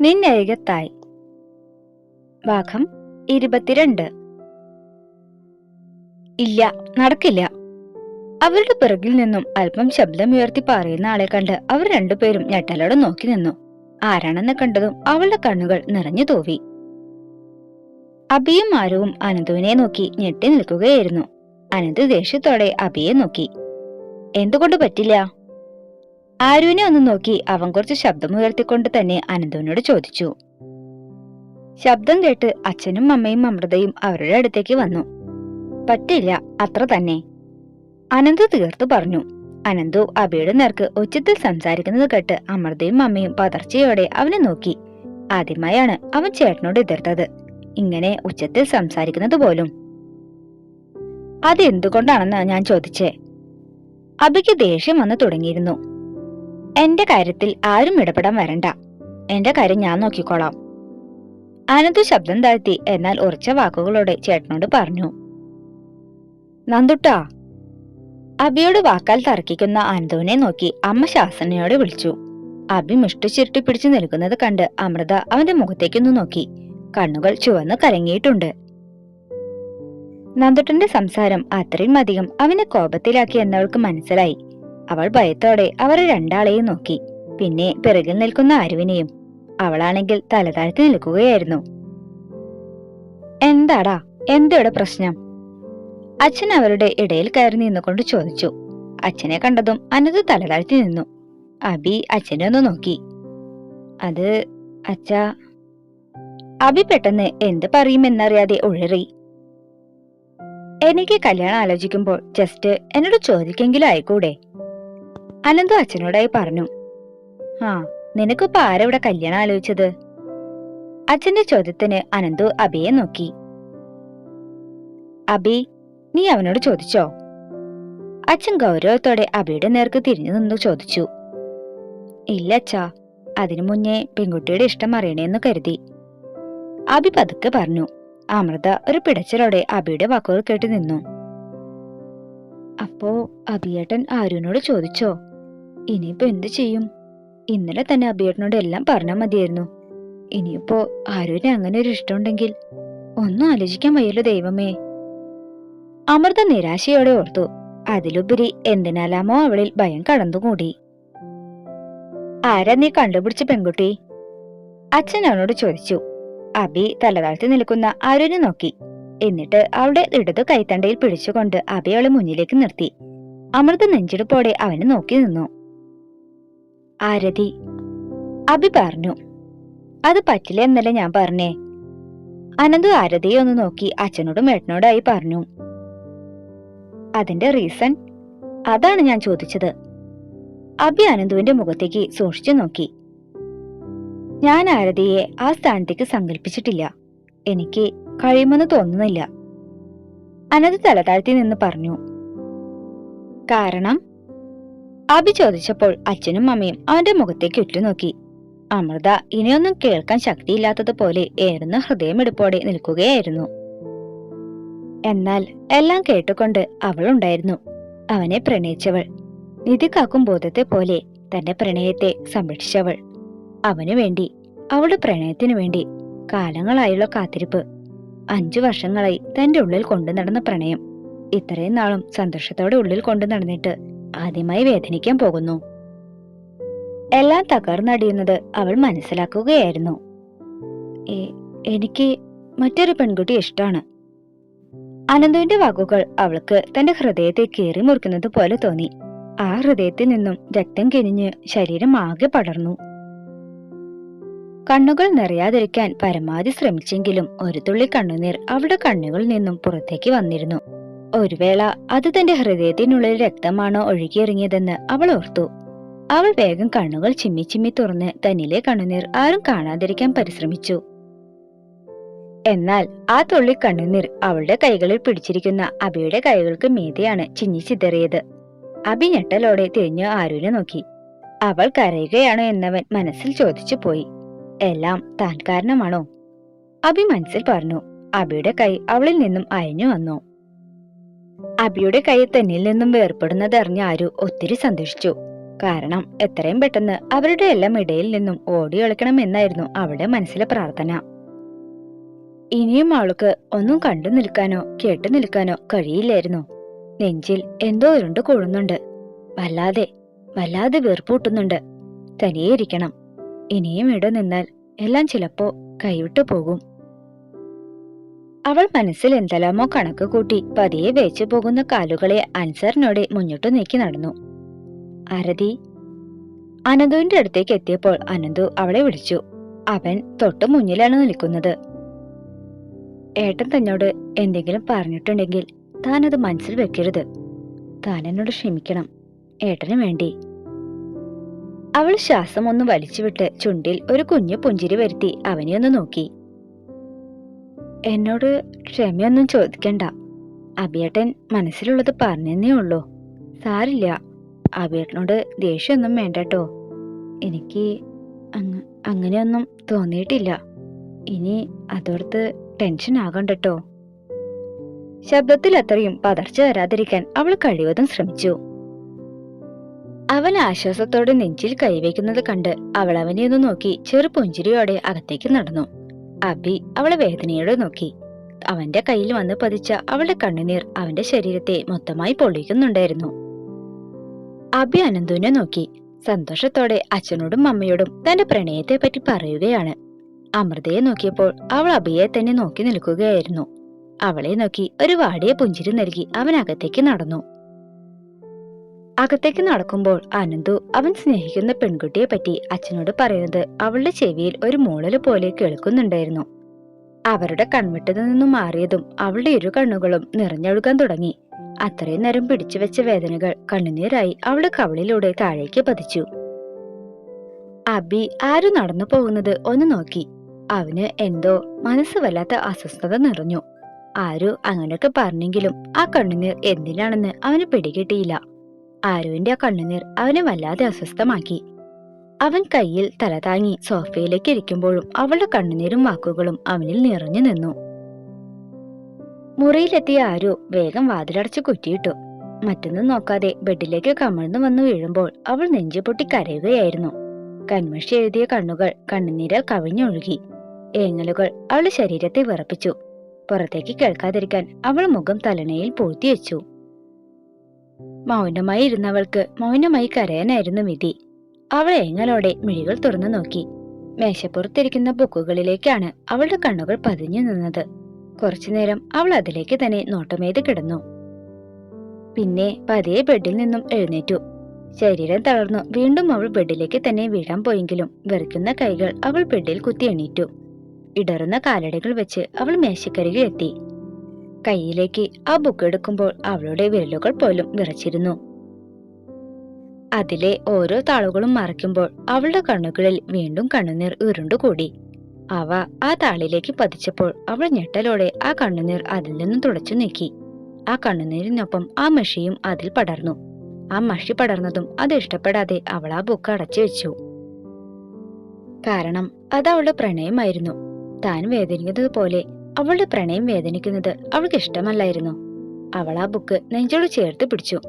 നിന്നരികത്തായി ഭാഗം ഇരുപത്തിരണ്ട്. ഇല്ല നടക്കില്ല. അവരുടെ പിറകിൽ നിന്നും അല്പം ശബ്ദം ഉയർത്തി പറയുന്ന ആളെ കണ്ട് അവർ രണ്ടുപേരും ഞെട്ടലോടെ നോക്കി നിന്നു. ആരാണെന്ന് കണ്ടതും അവളുടെ കണ്ണുകൾ നിറഞ്ഞു തോവി. അബിയും ആരവും അനന്തുവിനെ നോക്കി ഞെട്ടി നിൽക്കുകയായിരുന്നു. അനന്ത് ദേഷ്യത്തോടെ അബിയെ നോക്കി. എന്തുകൊണ്ട് പറ്റില്ല? ആരുവിനെ ഒന്ന് നോക്കി അവൻ കുറച്ച് ശബ്ദമുയർത്തിക്കൊണ്ട് തന്നെ അനന്തുവിനോട് ചോദിച്ചു. ശബ്ദം കേട്ട് അച്ഛനും അമ്മയും അമൃതയും അവരുടെ അടുത്തേക്ക് വന്നു. പറ്റില്ല അത്ര തന്നെ. അനന്തു തീർത്തു പറഞ്ഞു. അനന്തു അബിയുടെ നേർക്ക് ഉച്ചത്തിൽ സംസാരിക്കുന്നത് കേട്ട് അമൃതയും അമ്മയും പതർച്ചയോടെ അവനെ നോക്കി. ആദ്യമായാണ് അവൻ ചേട്ടനോട് എതിർത്തത്. ഇങ്ങനെ ഉച്ചത്തിൽ സംസാരിക്കുന്നത് പോലും. അതെന്തുകൊണ്ടാണെന്ന് ഞാൻ ചോദിച്ചേ? അബിക്ക് ദേഷ്യം വന്നു തുടങ്ങിയിരുന്നു. എന്റെ കാര്യത്തിൽ ആരും ഇടപെടാൻ വരണ്ട. എന്റെ കാര്യം ഞാൻ നോക്കിക്കോളാം. അനന്തു ശബ്ദം താഴ്ത്തി എന്നാൽ ഉറച്ച വാക്കുകളോടെ ചേട്ടനോട് പറഞ്ഞു. നന്ദുട്ടാ. അബിയോട് വാക്കാൽ തർക്കിക്കുന്ന അനന്തുവിനെ നോക്കി അമ്മ ശാസനയോടെ വിളിച്ചു. അബി മിഷ്ടു ചിരുട്ടി പിടിച്ചു നിൽക്കുന്നത് കണ്ട് അമൃത അവന്റെ മുഖത്തേക്കൊന്നു നോക്കി. കണ്ണുകൾ ചുവന്ന് കലങ്ങിയിട്ടുണ്ട്. നന്ദുട്ടന്റെ സംസാരം അത്രയും അധികം അവനെ കോപത്തിലാക്കി എന്നവൾക്ക് മനസ്സിലായി. അവൾ ഭയത്തോടെ അവരെ രണ്ടാളെയും നോക്കി. പിന്നെ പിറകിൽ നിൽക്കുന്ന അരുവിനെയും. അവളാണെങ്കിൽ തലതാഴ്ത്തി നിൽക്കുകയായിരുന്നു. എന്താടാ? എന്തോടെ പ്രശ്നം? അച്ഛൻ അവരുടെ ഇടയിൽ കയറി നിന്നുകൊണ്ട് ചോദിച്ചു. അച്ഛനെ കണ്ടതും അനത് തലതാഴ്ത്തി നിന്നു. അബി അച്ഛനെ ഒന്ന് നോക്കി. അത് അച്ഛ. അബി പെട്ടെന്ന് എന്ത് പറയുമെന്നറിയാതെ ഉഴറി. എനിക്ക് കല്യാണം ആലോചിക്കുമ്പോൾ ജസ്റ്റ് എന്നോട് ചോദിക്കെങ്കിലും ആയിക്കൂടെ? അനന്തു അച്ഛനോടായി പറഞ്ഞു. ആ നിനക്കിപ്പോ ആരവിടെ കല്യാണം ആലോചിച്ചത്? അച്ഛന്റെ ചോദ്യത്തിന് അനന്തു അബിയെ നോക്കി. അബി നീ അവനോട് ചോദിച്ചോ? അച്ഛൻ ഗൗരവത്തോടെ അബിയുടെ നേർക്ക് തിരിഞ്ഞു നിന്ന് ചോദിച്ചു. ഇല്ല അച്ഛാ അതിനു മുന്നേ പെൺകുട്ടിയുടെ ഇഷ്ടം അറിയണേന്ന് കരുതി. അബി പതുക്കെ പറഞ്ഞു. അമൃത ഒരു പിടച്ചിലോടെ അബിയുടെ വാക്കുകൾ കേട്ട് നിന്നു. അപ്പോ അബിയേട്ടൻ ആരുവിനോട് ചോദിച്ചോ? ഇനിയിപ്പോ എന്തു ചെയ്യും? ഇന്നലെ തന്നെ അബിയേട്ടനോട് എല്ലാം പറഞ്ഞാൽ മതിയായിരുന്നു. ഇനിയിപ്പോ ആരോന് അങ്ങനെ ഒരു ഇഷ്ടമുണ്ടെങ്കിൽ ഒന്നും ആലോചിക്കാൻ വയ്യല്ലോ ദൈവമേ. അമൃത നിരാശയോടെ ഓർത്തു. അതിലുപരി എന്തിനാലാമോ അവളിൽ ഭയം കടന്നുകൂടി. ആരാ നീ കണ്ടുപിടിച്ച പെൺകുട്ടി? അച്ഛൻ അവനോട് ചോദിച്ചു. അബി തലതാഴ്ത്തി നിൽക്കുന്ന ആരുവിനെ നോക്കി. എന്നിട്ട് അവളുടെ ഇടതു കൈത്തണ്ടയിൽ പിടിച്ചുകൊണ്ട് അബി അവളെ മുന്നിലേക്ക് നിർത്തി. അമൃത നെഞ്ചെടുപ്പോടെ അവനെ നോക്കി നിന്നു. ആരതി അബി പറഞ്ഞു അത് പറ്റില്ല എന്നല്ലേ ഞാൻ പറഞ്ഞേ? അനന്തു ആരതിയെ ഒന്ന് നോക്കി അച്ഛനോടും ഏട്ടനോടായി പറഞ്ഞു അതിന്റെ റീസൺ അതാണ് ഞാൻ ചോദിച്ചത്. അബി അനന്തുവിന്റെ മുഖത്തേക്ക് സൂക്ഷിച്ചു നോക്കി. ഞാൻ ആരതിയെ ആ സ്ഥാനത്തേക്ക് സങ്കല്പിച്ചിട്ടില്ല. എനിക്ക് കഴിയുമെന്ന് തോന്നുന്നില്ല. അനന്ത് തലതാഴ്ത്തി നിന്ന് പറഞ്ഞു കാരണം അബി ചോദിച്ചപ്പോൾ അച്ഛനും അമ്മയും അവന്റെ മുഖത്തേക്ക് ഉറ്റുനോക്കി. അമൃത ഇനിയൊന്നും കേൾക്കാൻ ശക്തിയില്ലാത്തതുപോലെ ഏറുന്ന ഹൃദയമെടുപ്പോടെ നിൽക്കുകയായിരുന്നു. എന്നാൽ എല്ലാം കേട്ടുകൊണ്ട് അവളുണ്ടായിരുന്നു അവനെ പ്രണയിച്ചവൾ നിധി കാക്കും ബോധത്തെ പോലെ തന്റെ പ്രണയത്തെ സംരക്ഷിച്ചവൾ. അവനു വേണ്ടി അവളുടെ പ്രണയത്തിനു വേണ്ടി കാലങ്ങളായുള്ള കാത്തിരിപ്പ് അഞ്ചു വർഷങ്ങളായി തന്റെ ഉള്ളിൽ കൊണ്ടു നടന്ന പ്രണയം ഇത്രയും നാളും സന്തോഷത്തോടെ ഉള്ളിൽ കൊണ്ടു നടന്നിട്ട് ആദ്യമായി വേദനിക്കാൻ പോകുന്നു. എല്ലാം തകർന്നടിയുന്നത് അവൾ മനസ്സിലാക്കുകയായിരുന്നു. എനിക്ക് മറ്റൊരു പെൺകുട്ടി ഇഷ്ടമാണ്. അനന്തുവിന്റെ വാക്കുകൾ അവൾക്ക് തന്റെ ഹൃദയത്തെ കീറി മുറിക്കുന്നത് പോലെ തോന്നി. ആ ഹൃദയത്തിൽ നിന്നും രക്തം കിനിഞ്ഞ് ശരീരം ആകെ പടർന്നു. കണ്ണുകൾ നിറയാതിരിക്കാൻ പരമാവധി ശ്രമിച്ചെങ്കിലും ഒരു തുള്ളി കണ്ണുനീർ അവളുടെ കണ്ണുകളിൽ നിന്നും പുറത്തേക്ക് വന്നിരുന്നു. ഒരു വേള അത് തന്റെ ഹൃദയത്തിനുള്ളിൽ രക്തമാണോ ഒഴുകിയിറങ്ങിയതെന്ന് അവൾ ഓർത്തു. അവൾ വേഗം കണ്ണുകൾ ചിമ്മി ചിമ്മി തുറന്ന് തന്നിലെ കണ്ണുനീർ ആരും കാണാതിരിക്കാൻ പരിശ്രമിച്ചു. എന്നാൽ ആ തുള്ളി കണ്ണുനീർ അവളുടെ കൈകളിൽ പിടിച്ചിരിക്കുന്ന അബിയുടെ കൈകൾക്ക് മീതെയാണ് ചിഞ്ഞി ചിതറിയത്. അബി ഞെട്ടലോടെ തിരിഞ്ഞു ആരുവിനെ നോക്കി. അവൾ കരയുകയാണോ എന്നവൻ മനസ്സിൽ ചോദിച്ചു പോയി. എല്ലാം താൻ കാരണമാണോ? അബി മനസ്സിൽ പറഞ്ഞു. അബിയുടെ കൈ അവളിൽ നിന്നും അയഞ്ഞു വന്നു. അബിയുടെ കൈ തന്നിൽ നിന്നും വേർപെടുന്നതറിഞ്ഞ ആരു ഒത്തിരി സന്തോഷിച്ചു. കാരണം എത്രയും പെട്ടെന്ന് അവരുടെ എല്ലാം ഇടയിൽ നിന്നും ഓടി ഒളിക്കണമെന്നായിരുന്നു അവളുടെ മനസ്സിലെ പ്രാർത്ഥന. ഇനിയും അവൾക്ക് ഒന്നും കണ്ടു നിൽക്കാനോ കേട്ടു നിൽക്കാനോ കഴിയില്ലായിരുന്നു. നെഞ്ചിൽ എന്തോ ഉരുണ്ട് കൂടുന്നുണ്ട് വല്ലാതെ വല്ലാതെ വീർപ്പൂട്ടുന്നുണ്ട് തനിയെ ഇരിക്കണം. ഇനിയും ഇവിടെ നിന്നാൽ എല്ലാം ചിലപ്പോ കൈവിട്ടു പോകും. അവൾ മനസ്സിൽ എന്തെല്ലാമോ കണക്ക് കൂട്ടി പതിയെ വേച്ചു പോകുന്ന കാലുകളെ അൻസറിനോടെ മുന്നോട്ട് നീക്കി നടന്നു. അരതി. അനന്തുവിന്റെ അടുത്തേക്ക് എത്തിയപ്പോൾ അനന്തു അവളെ വിളിച്ചു. അവൻ തൊട്ടു മുന്നിലാണ് നിൽക്കുന്നത്. ഏട്ടൻ തന്നോട് എന്തെങ്കിലും പറഞ്ഞിട്ടുണ്ടെങ്കിൽ താനത് മനസ്സിൽ വെക്കരുത്. താൻ എന്നോട് ക്ഷമിക്കണം. ഏട്ടന് വേണ്ടി. അവൾ ശ്വാസം ഒന്ന് വലിച്ചുവിട്ട് ചുണ്ടിൽ ഒരു കുഞ്ഞു പുഞ്ചിരി വരുത്തി അവനെ ഒന്ന് നോക്കി. എന്നോട് ക്ഷമയൊന്നും ചോദിക്കണ്ട. അബിയേട്ടൻ മനസ്സിലുള്ളത് പറഞ്ഞെന്നേ ഉള്ളൂ. സാരില്ല. അബിയേട്ടനോട് ദേഷ്യമൊന്നും വേണ്ട കേട്ടോ എനിക്ക് അങ്ങ അങ്ങനെയൊന്നും തോന്നിയിട്ടില്ല. ഇനി അതോർത്ത് ടെൻഷൻ ആകണ്ട കേട്ടോ ശബ്ദത്തിൽ അത്രയും പതർച്ച വരാതിരിക്കാൻ അവൾ കഴിവതും ശ്രമിച്ചു. അവൻ ആശ്വാസത്തോടെ നെഞ്ചിൽ കൈവയ്ക്കുന്നത് കണ്ട് അവൾ അവനെ ഒന്ന് നോക്കി ചെറു പുഞ്ചിരിയോടെ അകത്തേക്ക് നടന്നു. അബി അവളെ വേദനയോടെ നോക്കി. അവന്റെ കയ്യിൽ വന്ന് പതിച്ച അവളുടെ കണ്ണുനീർ അവന്റെ ശരീരത്തെ മൊത്തമായി പൊള്ളിക്കുന്നുണ്ടായിരുന്നു. അബി അനന്തുവിനെ നോക്കി. സന്തോഷത്തോടെ അച്ഛനോടും അമ്മയോടും തന്റെ പ്രണയത്തെ പറ്റി പറയുകയാണ്. അമൃതയെ നോക്കിയപ്പോൾ അവൾ അബിയെ തന്നെ നോക്കി നിൽക്കുകയായിരുന്നു. അവളെ നോക്കി ഒരു വാടിയ പുഞ്ചിരി നൽകി അവൻ അകത്തേക്ക് നടന്നു. അകത്തേക്ക് നടക്കുമ്പോൾ അനന്തു അവൻ സ്നേഹിക്കുന്ന പെൺകുട്ടിയെ പറ്റി അച്ഛനോട് പറയുന്നത് അവളുടെ ചെവിയിൽ ഒരു മൂളൽ പോലെ കേൾക്കുന്നുണ്ടായിരുന്നു. അവരുടെ കൺവിട്ടതിൽ നിന്നും മാറിയതും അവളുടെ ഇരു കണ്ണുകളും നിറഞ്ഞൊഴുകാൻ തുടങ്ങി. അത്രയും നേരം പിടിച്ചു വെച്ച വേദനകൾ കണ്ണുനീരായി അവളുടെ കവളിലൂടെ താഴേക്ക് പതിച്ചു. അബി ആരും നടന്നു പോകുന്നത് ഒന്ന് നോക്കി. അവന് എന്തോ മനസ്സ് വല്ലാത്ത അസ്വസ്ഥത നിറഞ്ഞു. ആരു അങ്ങനെയൊക്കെ പറഞ്ഞെങ്കിലും ആ കണ്ണുനീർ എന്തിനാണെന്ന് അവന് പിടികിട്ടിയില്ല. ആരുവിന്റെ ആ കണ്ണുനീർ അവനെ വല്ലാതെ അസ്വസ്ഥമാക്കി. അവൻ കയ്യിൽ തല താങ്ങി സോഫയിലേക്ക് ഇരിക്കുമ്പോഴും അവളുടെ കണ്ണുനീരും വാക്കുകളും അവനിൽ നിറഞ്ഞു നിന്നു. മുറിയിലെത്തിയ ആരു വേഗം വാതിലടച്ച് കുറ്റിയിട്ടു. മറ്റൊന്നും നോക്കാതെ ബെഡിലേക്ക് കമഴ്ന്നു വന്നു വീഴുമ്പോൾ അവൾ നെഞ്ചു പൊട്ടി കരയുകയായിരുന്നു. കൺമഷി എഴുതിയ കണ്ണുകൾ കണ്ണുനീരാൽ കവിഞ്ഞൊഴുകി. ഏങ്ങലുകൾ അവളുടെ ശരീരത്തെ വിറപ്പിച്ചു. പുറത്തേക്ക് കേൾക്കാതിരിക്കാൻ അവൾ മുഖം തലണയിൽ പൂഴ്ത്തി വെച്ചു മൗനമായി ഇരുന്നവൾക്ക് മൗനമായി കരയാനായിരുന്നു വിധി. അവൾ ഏങ്ങലോടെ മിഴികൾ തുറന്നു നോക്കി. മേശപ്പുറത്തിരിക്കുന്ന ബുക്കുകളിലേക്കാണ് അവളുടെ കണ്ണുകൾ പതിഞ്ഞു നിന്നത്. കുറച്ചുനേരം അവൾ അതിലേക്ക് തന്നെ നോട്ടമേത് കിടന്നു. പിന്നെ പതിയെ ബെഡിൽ നിന്നും എഴുന്നേറ്റു. ശരീരം തളർന്നു വീണ്ടും അവൾ ബെഡിലേക്ക് തന്നെ വീഴാൻ പോയെങ്കിലും വെറുക്കുന്ന കൈകൾ അവൾ ബെഡിൽ കുത്തി എണീറ്റു. ഇടറുന്ന കാലടികൾ വെച്ച് അവൾ മേശക്കരികിലെത്തി. കയ്യിലേക്ക് ആ ബുക്ക് എടുക്കുമ്പോൾ അവളുടെ വിരലുകൾ പോലും വിറച്ചിരുന്നു അതിലെ ഓരോ താളുകളും മറയ്ക്കുമ്പോൾ അവളുടെ കണ്ണുകളിൽ വീണ്ടും കണ്ണുനീർ ഉരുണ്ടുകൂടി. അവ ആ താളിലേക്ക് പതിച്ചപ്പോൾ അവൾ ഞെട്ടലോടെ ആ കണ്ണുനീർ അതിൽ നിന്നും തുടച്ചു നീക്കി. ആ കണ്ണുനീരിനൊപ്പം ആ മഷിയും അതിൽ പടർന്നു. ആ മഷി പടർന്നതും അത് ഇഷ്ടപ്പെടാതെ അവൾ ആ ബുക്ക് അടച്ചു വെച്ചു. കാരണം അത് അവളുടെ പ്രണയമായിരുന്നു. താൻ വേദനിക്കുന്നത് പോലെ അവളുടെ പ്രണയം വേദനിക്കുന്നത് അവൾക്ക് ഇഷ്ടമല്ലായിരുന്നു. അവൾ ആ ബുക്ക് നെഞ്ചോട് ചേർത്ത് പിടിച്ചു.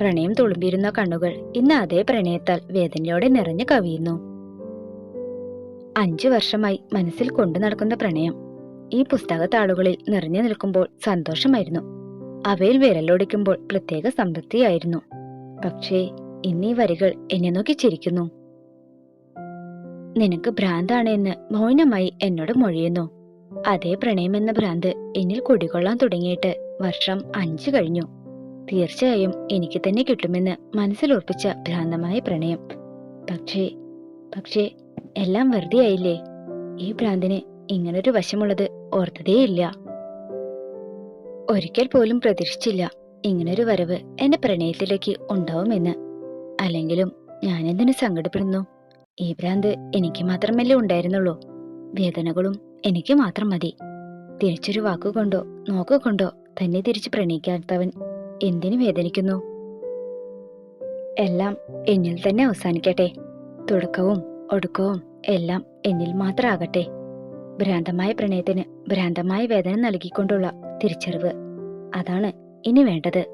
പ്രണയം തുളുമ്പിയിരുന്ന കണ്ണുകൾ ഇന്ന് അതേ പ്രണയത്താൽ വേദനയോടെ നിറഞ്ഞു കവിയുന്നു. അഞ്ചു വർഷമായി മനസ്സിൽ കൊണ്ടു നടക്കുന്ന പ്രണയം. ഈ പുസ്തകത്താളുകളിൽ നിറഞ്ഞു നിൽക്കുമ്പോൾ സന്തോഷമായിരുന്നു. അവയിൽ വിരലൊടിക്കുമ്പോൾ പ്രത്യേക സംതൃപ്തിയായിരുന്നു. പക്ഷേ ഇന്നീ വരികൾ എന്നെ നോക്കി ചിരിക്കുന്നു. നിനക്ക് ഭ്രാന്താണ് എന്ന് മൗനമായി എന്നോട് മൊഴിയുന്നു. അതേ പ്രണയമെന്ന ഭ്രാന്ത് എന്നിൽ കുടികൊള്ളാൻ തുടങ്ങിയിട്ട് വർഷം അഞ്ചു കഴിഞ്ഞു. തീർച്ചയായും എനിക്ക് തന്നെ കിട്ടുമെന്ന് മനസ്സിലുറപ്പിച്ച ഭ്രാന്തമായ പ്രണയം. പക്ഷേ പക്ഷേ എല്ലാം വെറുതെയായില്ലേ ഈ ഭ്രാന്തിന് ഇങ്ങനൊരു വശമുള്ളത് ഓർത്തതേയില്ല. ഒരിക്കൽ പോലും പ്രതീക്ഷിച്ചില്ല ഇങ്ങനൊരു വരവ് എന്റെ പ്രണയത്തിലേക്ക് ഉണ്ടാവുമെന്ന്. അല്ലെങ്കിലും ഞാനെന്തിനു സങ്കടപ്പെടുന്നു? ഈ ഭ്രാന്ത് എനിക്ക് മാത്രമല്ലേ ഉണ്ടായിരുന്നുള്ളൂ. വേദനകളും എനിക്ക് മാത്രം മതി. തിരിച്ചൊരു വാക്കുകൊണ്ടോ നോക്കുകൊണ്ടോ തന്നെ തിരിച്ച് പ്രണയിക്കാത്തവൻ എന്തിനു വേദനിക്കുന്നു? എല്ലാം എന്നിൽ തന്നെ അവസാനിക്കട്ടെ. തുടക്കവും ഒടുക്കവും എല്ലാം എന്നിൽ മാത്രമാകട്ടെ ഭ്രാന്തമായ പ്രണയത്തിന് ഭ്രാന്തമായ വേദന നൽകിക്കൊണ്ടുള്ള തിരിച്ചറിവ് അതാണ് ഇനി വേണ്ടത്.